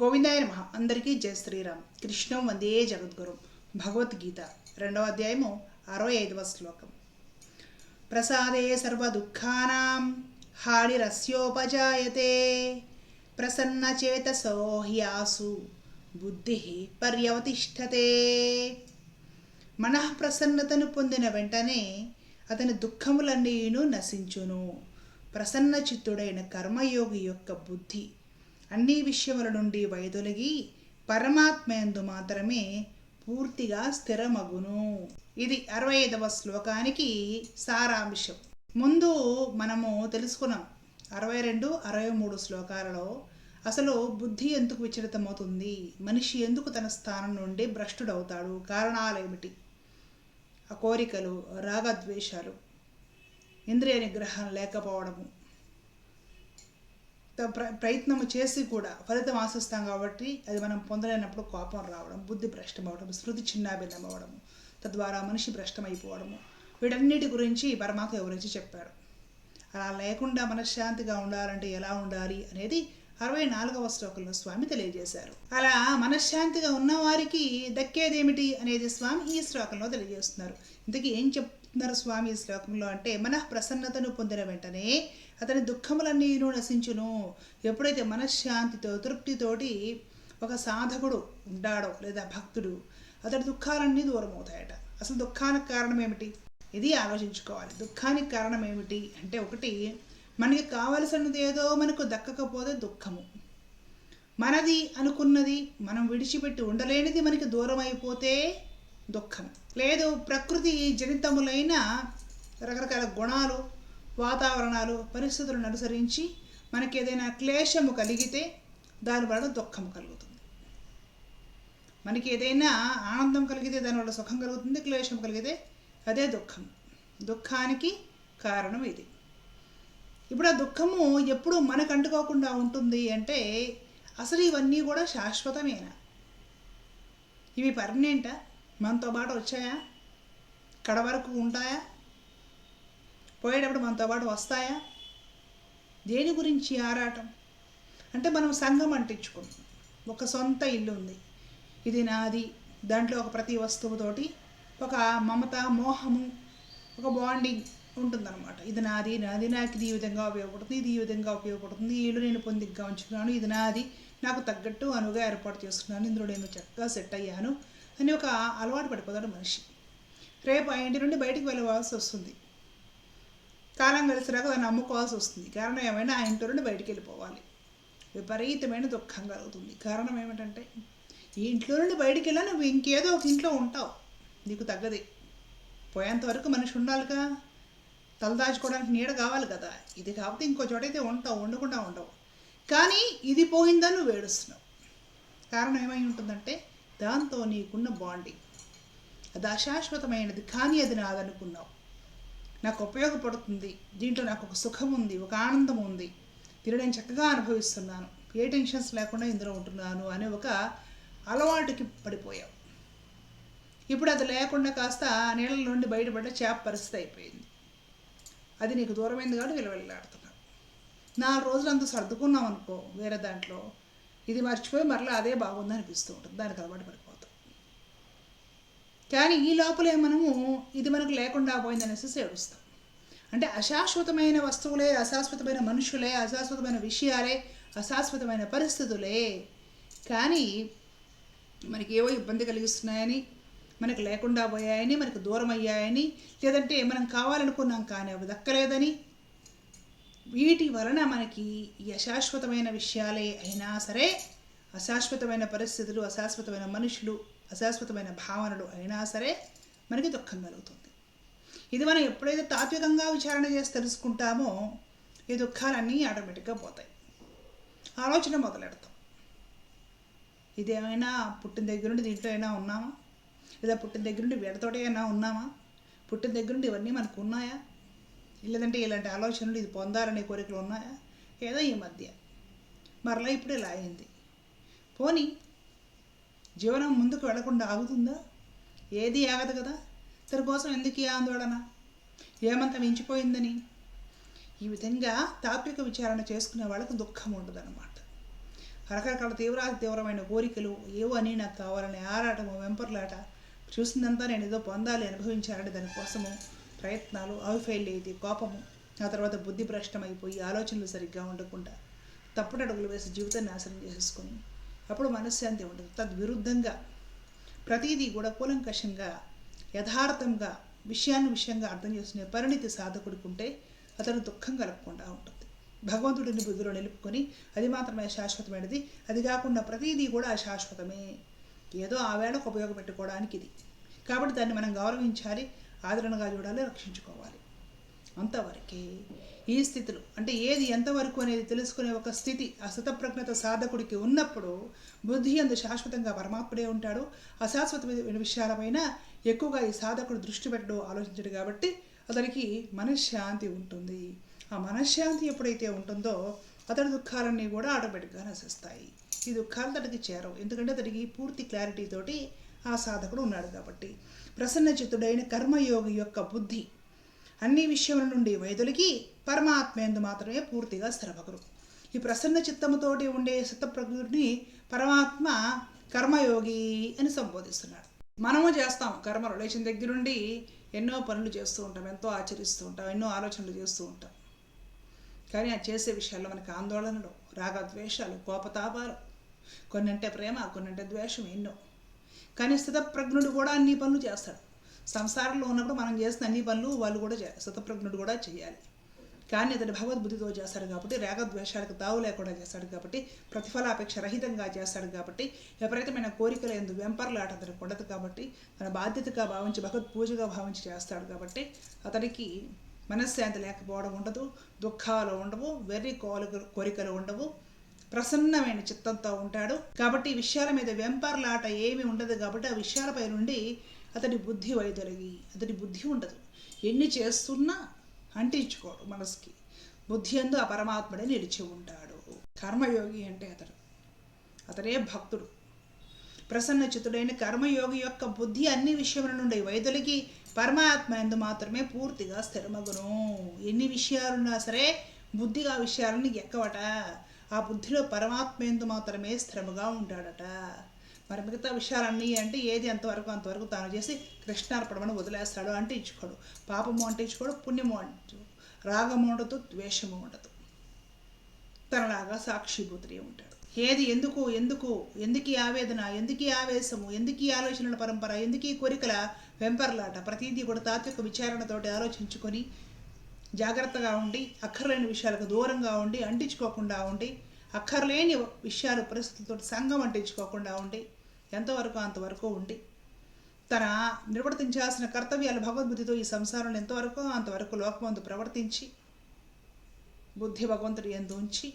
గోవిందాయ నమ. అందరికీ జయ శ్రీరామ్. కృష్ణం వందే జగద్గురు. భగవద్గీత రెండవ అధ్యాయము అరవై ఐదవ శ్లోకం. ప్రసాదే సర్వదుఃఖానాం హాడిరస్యోపజాయతే ప్రసన్నచేతసో హ్యాసు బుద్ధి పర్యవతిష్టతే మనః ప్రసన్నతను పొందిన వెంటనే అతని దుఃఖములన్నీను నశించును. ప్రసన్న చిత్తుడైన కర్మయోగి యొక్క బుద్ధి అన్ని విషయముల నుండి వైదొలిగి పరమాత్మయందు మాత్రమే పూర్తిగా స్థిరమగును. ఇది అరవై ఐదవ శ్లోకానికి సారాంశం. ముందు మనము తెలుసుకున్నాం అరవై రెండు అరవై మూడు శ్లోకాలలో అసలు బుద్ధి ఎందుకు విచలితమవుతుంది? మనిషి ఎందుకు తన స్థానం నుండి భ్రష్టుడవుతాడు? కారణాలేమిటి? ఆ కోరికలు రాగద్వేషాలు ఇంద్రియ నిగ్రహం లేకపోవడము ప్రయత్నము ప్ర చేసి కూడా ఫలితం ఆశిస్తాం కాబట్టి అది మనం పొందలేనప్పుడు కోపం రావడం బుద్ధి భ్రష్టం అవ్వడం శృతి చిన్నాభిన్నం అవ్వడం తద్వారా మనిషి భ్రష్టమైపోవడము. వీటన్నిటి గురించి పరమాత్మ వివరించి చెప్పారు అలా లేకుండా మనశ్శాంతిగా ఉండాలంటే ఎలా ఉండాలి అనేది అరవై నాలుగవ శ్లోకంలో స్వామి తెలియజేశారు. అలా మనశ్శాంతిగా ఉన్న వారికి దక్కేదేమిటి అనేది స్వామి ఈ శ్లోకంలో తెలియజేస్తున్నారు. ఇంతకీ ఏం చెప్ స్వామి శ్లోకంలో అంటే మన ప్రసన్నతను పొందిన వెంటనే అతని దుఃఖములన్నీను నశించును. ఎప్పుడైతే మనశ్శాంతితో తృప్తితోటి ఒక సాధకుడు ఉంటాడో లేదా భక్తుడు అతడి దుఃఖాలన్నీ దూరం అవుతాయట. అసలు దుఃఖానికి కారణం ఏమిటి? ఇది ఆలోచించుకోవాలి. దుఃఖానికి కారణం ఏమిటి అంటే ఒకటి మనకి కావలసినది ఏదో మనకు దక్కకపోతే దుఃఖము. మనది అనుకున్నది మనం విడిచిపెట్టి ఉండలేనిది మనకి దూరం అయిపోతే దుఃఖం. లేదు ప్రకృతి జనితములైన రకరకాల గుణాలు వాతావరణాలు పరిస్థితులను అనుసరించి మనకి ఏదైనా క్లేశము కలిగితే దానివల్ల దుఃఖం కలుగుతుంది. మనకి ఏదైనా ఆనందం కలిగితే దానివల్ల సుఖం కలుగుతుంది క్లేశం కలిగితే అదే దుఃఖం. దుఃఖానికి కారణం ఇది. ఇప్పుడు ఆ దుఃఖము ఎప్పుడు మనకు అంటుకోకుండా ఉంటుంది అంటే అసలు ఇవన్నీ కూడా శాశ్వతమేనా? ఇవి పర్మనెంటా మనతో పాటు వచ్చాయా? కడ వరకు ఉంటాయా? పోయేటప్పుడు మనతో పాటు వస్తాయా? దేని గురించి ఆరాటం? అంటే మనం సంఘం అంటించుకుంటాం ఒక సొంత ఇల్లు ఉంది. ఇది నాది. దాంట్లో ఒక ప్రతి వస్తువుతోటి ఒక మమత మోహము ఒక బాండింగ్ ఉంటుందన్నమాట. ఇది నాది నాది నాకు ఇది ఈ విధంగా ఉపయోగపడుతుంది ఇది ఈ విధంగా ఉపయోగపడుతుంది. ఈ ఇల్లు నేను పొందిగ్గా ఉంచుకున్నాను ఇది నాది. నాకు తగ్గట్టు అనుగా ఏర్పాటు చేసుకున్నాను. ఇందులో నేను చక్కగా సెట్ అయ్యాను. అని ఒక అలవాటు పడిపోతాడు మనిషి. రేపు ఆ ఇంటి నుండి బయటికి వెళ్ళవలసి వస్తుంది. కాలం కలిసిరాక దాన్ని అమ్ముకోవాల్సి వస్తుంది. కారణం ఏమైనా ఆ ఇంటి నుండి బయటికి వెళ్ళిపోవాలి. విపరీతమైన దుఃఖం కలుగుతుంది. కారణం ఏమిటంటే ఈ ఇంట్లో నుండి బయటికి వెళ్ళా నువ్వు ఇంకేదో ఒక ఇంట్లో ఉంటావు. నీకు తగ్గది. పోయేంత వరకు మనిషి ఉండాలిగా తలదాచుకోవడానికి నీడ కావాలి కదా. ఇది కాకపోతే ఇంకో చోటైతే ఉంటావు ఉండకుండా ఉండవు. కానీ ఇది పోయిందని నువ్వు ఏడుస్తున్నావు. కారణం ఏమై ఉంటుందంటే దాంతో నీకున్న బాండింగ్. అది అశాశ్వతమైనది కానీ అది నాదనుకున్నావు. నాకు ఉపయోగపడుతుంది. దీంట్లో నాకు ఒక సుఖం ఉంది ఒక ఆనందం ఉంది దీన్ని నేను చక్కగా అనుభవిస్తున్నాను. ఏ టెన్షన్స్ లేకుండా ఇందులో ఉంటున్నాను అనే ఒక అలవాటుకి పడిపోయావు. ఇప్పుడు అది లేకుండా కాస్త నీళ్ళ నుండి బయటపడ్డ చేప పరిస్థితి అయిపోయింది. అది నీకు దూరమైంది కాబట్టి విలువెళ్ళాడుతున్నావు నాలుగు రోజులు అంత సర్దుకున్నాం అనుకో వేరే దాంట్లో ఇది మర్చిపోయి మరలా అదే బాగుంది అనిపిస్తూ ఉంటుంది. దానికి అలవాటు పడిపోతాం. కానీ ఈ లోపలే మనము ఇది మనకు లేకుండా పోయిందనేసి ఏడుస్తాం. అంటే అశాశ్వతమైన వస్తువులే అశాశ్వతమైన మనుషులే అశాశ్వతమైన విషయాలే అశాశ్వతమైన పరిస్థితులే. కానీ మనకి ఏవో ఇబ్బంది కలిగిస్తున్నాయని మనకు లేకుండా పోయాయని మనకు దూరం అయ్యాయని లేదంటే మనం కావాలనుకున్నాం కానీ అవి దక్కలేదని వీటి వలన మనకి యశాశ్వతమైన అశాశ్వతమైన విషయాలే అయినా సరే అశాశ్వతమైన పరిస్థితులు అశాశ్వతమైన మనుషులు అశాశ్వతమైన భావనలు అయినా సరే మనకి దుఃఖం కలుగుతుంది. ఇది మనం ఎప్పుడైతే తాత్వికంగా విచారణ చేసి తెలుసుకుంటామో ఈ దుఃఖాలన్నీ ఆటోమేటిక్గా పోతాయి. ఆలోచన మొదలెడతాం. ఇదేమైనా పుట్టిన దగ్గర నుండి దీంట్లో అయినా ఉన్నామా? లేదా పుట్టిన దగ్గర నుండి వీడతోటే అయినా ఉన్నామా? పుట్టిన దగ్గర నుండి ఇవన్నీ మనకు ఉన్నాయా? లేదంటే ఇలాంటి ఆలోచనలు ఇది పొందాలనే కోరికలు ఉన్నాయా? ఏదో ఈ మధ్య. మరలా ఇప్పుడు ఇలా అయింది పోనీ జీవనం ముందుకు వెళ్ళకుండా ఆగుతుందా? ఏది ఆగదు కదా? తన కోసం ఎందుకు ఈ ఆందోళన? ఏమంత మించిపోయిందని? ఈ విధంగా తాత్విక విచారణ చేసుకునే వాళ్ళకు దుఃఖం ఉండదన్నమాట రకరకాల తీవ్ర తీవ్రమైన కోరికలు ఏవో అని నాకు కావాలని ఆరాటము వెంపర్లాట చూసిందంతా నేను ఏదో పొందాలి అనుభవించాలని దానికోసము. ప్రయత్నాలు అవి కోపము. ఆ తర్వాత బుద్ధి భ్రష్టమైపోయి ఆలోచనలు సరిగ్గా ఉండకుండా తప్పుడు అడుగులు వేసి జీవితాన్ని నాశనం చేసేసుకొని అప్పుడు మనశ్శాంతి ఉండదు. తద్విరుద్ధంగా ప్రతిదీ కూడా కూలంకషంగా యథార్థంగా విషయాన్ని విషయంగా అర్థం చేసుకునే పరిణితి సాధకుడికి ఉంటే అతను దుఃఖం కలగకుండా ఉంటుంది. భగవంతుడిని బుద్ధిలో నిలుపుకొని అది మాత్రమే శాశ్వతమైనది. అది కాకుండా ప్రతిదీ కూడా శాశ్వతమే. ఏదో ఆ వేళకు ఉపయోగపెట్టుకోవడానికి ఇది. కాబట్టి దాన్ని మనం గౌరవించాలి. ఆదరణగా చూడాలి రక్షించుకోవాలి. అంతవరకే ఈ స్థితిలో అంటే ఏది ఎంతవరకు అనేది తెలుసుకునే ఒక స్థితి ఆ స్థితప్రజ్ఞత సాధకుడికి ఉన్నప్పుడు బుద్ధి అందు శాశ్వతంగా పరమాత్ముడే ఉంటాడు. అశాశ్వతమైన విషయాలపైన ఎక్కువగా ఈ సాధకుడు దృష్టి పెట్టడం ఆలోచించడు కాబట్టి అతనికి మనశ్శాంతి ఉంటుంది. ఆ మనశ్శాంతి ఎప్పుడైతే ఉంటుందో అతడి దుఃఖాలన్నీ కూడా ఆటోమేటిక్గా నశిస్తాయి. ఈ దుఃఖాలు అతనికి చేరవు. ఎందుకంటే అతడికి పూర్తి క్లారిటీ తోటి ఆ సాధకుడు ఉన్నాడు కాబట్టి. ప్రసన్న చిత్తుడైన కర్మయోగి యొక్క బుద్ధి. అన్ని విషయముల నుండి వైదొలిగి పరమాత్మేందు మాత్రమే పూర్తిగా స్థిరపగరు ఈ ప్రసన్న చిత్తముతోటి ఉండే చిత్తప్రకృతిని పరమాత్మ కర్మయోగి అని సంబోధిస్తున్నాడు. మనము చేస్తాం కర్మలు. లేచిన దగ్గర నుండి ఎన్నో పనులు చేస్తూ ఉంటాం. ఎంతో ఆచరిస్తూ ఉంటాం. ఎన్నో ఆలోచనలు చేస్తూ ఉంటాం. కానీ ఆ చేసే విషయాల్లో మనకి ఆందోళనలు రాగద్వేషాలు కోపతాపాలు. కొన్నంటే ప్రేమ కొన్నంటే ద్వేషం ఎన్నో. కానీ స్థితప్రజ్ఞుడు కూడా అన్ని పనులు చేస్తాడు. సంసారంలో ఉన్నప్పుడు మనం చేసిన అన్ని పనులు వాళ్ళు కూడా స్థితప్రజ్ఞుడు కూడా చేయాలి. కానీ అతడు భగవద్బుద్ధితో చేస్తాడు కాబట్టి రాగద్వేషాలకు తావు లేకుండా చేస్తాడు కాబట్టి ప్రతిఫలాపేక్ష రహితంగా చేస్తాడు కాబట్టి విపరీతమైన కోరికలు ఎందు వెంపర్లాట అతనికి ఉండదు కాబట్టి తన బాధ్యతగా భావించి భగవద్ పూజగా భావించి చేస్తాడు కాబట్టి అతడికి మనశ్శాంతి లేకపోవడం ఉండదు దుఃఖాలు ఉండవు వెర్రి కోరికలు కోరికలు ఉండవు. ప్రసన్నమైన చిత్తంతో ఉంటాడు. కాబట్టి విషయాల మీద వెంపర్లాట ఏమీ ఉండదు కాబట్టి ఆ విషయాలపై నుండి అతడి బుద్ధి వైదొలిగి అతడి బుద్ధి ఉండదు. ఎన్ని చేస్తున్నా అంటించుకోడు మనసుకి. బుద్ధి అందు ఆ పరమాత్ముడే నిలిచి ఉంటాడు. కర్మయోగి అంటే అతడు. అతడే భక్తుడు. ప్రసన్న చిత్తుడైన కర్మయోగి యొక్క బుద్ధి అన్ని విషయముల నుండి వైదొలిగి పరమాత్మ ఎందు మాత్రమే పూర్తిగా స్థిరమగును. ఎన్ని విషయాలున్నా సరే బుద్ధిగా విషయాలని విషయాలను ఎక్కవట. ఆ బుద్ధిలో పరమాత్మేందు మాత్రమే స్థిరముగా ఉంటాడట మరి మిగతా విషయాలన్నీ అంటే ఏది ఎంతవరకు అంతవరకు తాను చేసి కృష్ణార్పణమని వదిలేస్తాడు అంటే ఇచ్చుకోడు. పాపము అంటే ఇచ్చుకోడు పుణ్యము అంటు రాగము ఉండదు ద్వేషము ఉండదు. తనలాగా సాక్షిభూతుడే ఉంటాడు. ఏది ఎందుకు ఎందుకు ఎందుకు ఆవేదన ఎందుకు ఆవేశము ఎందుకు ఈ ఆలోచనల పరంపర ఎందుకు ఈ కోరికల వెంపర్లాట ప్రతిదీ కూడా తాత్విక విచారణతోటి ఆలోచించుకొని జాగ్రత్తగా ఉండి అక్కర్లేని విషయాలకు దూరంగా ఉండి అంటించుకోకుండా ఉండి అక్కర్లేని విషయాలు పరిస్థితులతో సంఘం అంటించుకోకుండా ఉండి ఎంతవరకు అంతవరకు ఉండి. తన నిర్వర్తించాల్సిన కర్తవ్యాలు భగవద్బుద్ధితో ఈ సంసారంలో ఎంతవరకు అంతవరకు లోకమందు ప్రవర్తించి బుద్ధి భగవంతుడి ఎందు ఉంచి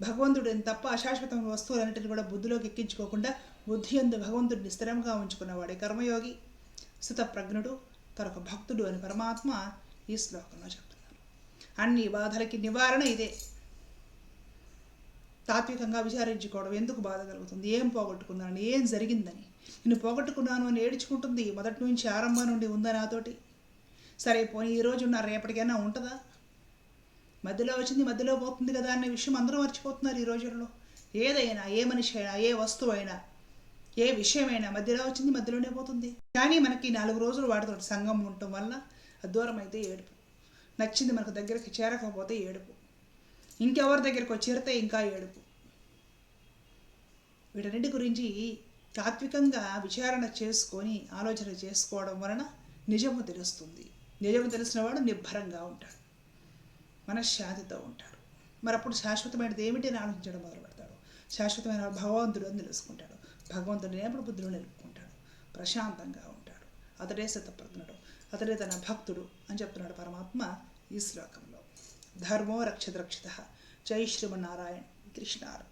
భగవంతుడు తప్ప అశాశ్వతమైన వస్తువులన్నింటిని కూడా బుద్ధిలోకి ఎక్కించుకోకుండా బుద్ధి ఎందు భగవంతుడిని స్థిరంగా ఉంచుకున్నవాడే కర్మయోగి సుతప్రజ్ఞుడు తనొక భక్తుడు అని పరమాత్మ ఈ శ్లోకంలో చెప్తున్నారు అన్ని బాధలకి నివారణ ఇదే. తాత్వికంగా విచారించుకోవడం ఎందుకు బాధ కలుగుతుంది? ఏం పోగొట్టుకున్నాను ఏం జరిగిందని? నేను పోగొట్టుకున్నాను అని ఏడ్చుకుంటుంది. మొదటి నుంచి ఆరంభం నుండి ఉందా నాతోటి? సరే పోనీ ఈ రోజు రేపటికైనా ఉంటుందా? మధ్యలో వచ్చింది మధ్యలో పోతుంది కదా అనే విషయం అందరూ మర్చిపోతున్నారు ఈ రోజుల్లో. ఏదైనా ఏ మనిషి అయినా ఏ వస్తువు అయినా ఏ విషయమైనా మధ్యలో వచ్చింది మధ్యలోనే పోతుంది. కానీ మనకి నాలుగు రోజులు వాటితో సంఘం ఉండటం వల్ల దూరం అయితే ఏడుపు. నచ్చింది మనకు దగ్గరికి చేరకపోతే ఏడుపు. ఇంకెవరి దగ్గరికి చేరితే ఇంకా ఏడుపు. వీటన్నిటి గురించి తాత్వికంగా విచారణ చేసుకొని ఆలోచన చేసుకోవడం వలన నిజము తెలుస్తుంది. నిజము తెలిసినవాడు నిబ్బరంగా ఉంటాడు. మనశ్శాంతితో ఉంటాడు. మరి అప్పుడు శాశ్వతమైనది ఏమిటి అని ఆలోచించడం మొదలు పెడతాడు శాశ్వతమైన భగవంతుడు అని తెలుసుకుంటాడు. భగవంతుడు ఎప్పుడు బుద్ధుడు నిలుపుకుంటాడు. ప్రశాంతంగా ఉంటాడు. అతడే శతప్రజ్ఞుడు అతడే తన భక్తుడు అని చెప్తున్నాడు పరమాత్మ ఈ శ్లోకంలో. ధర్మో రక్షిత రక్షిత జై శ్రీమన్నారాయణ. కృష్ణార్పణ.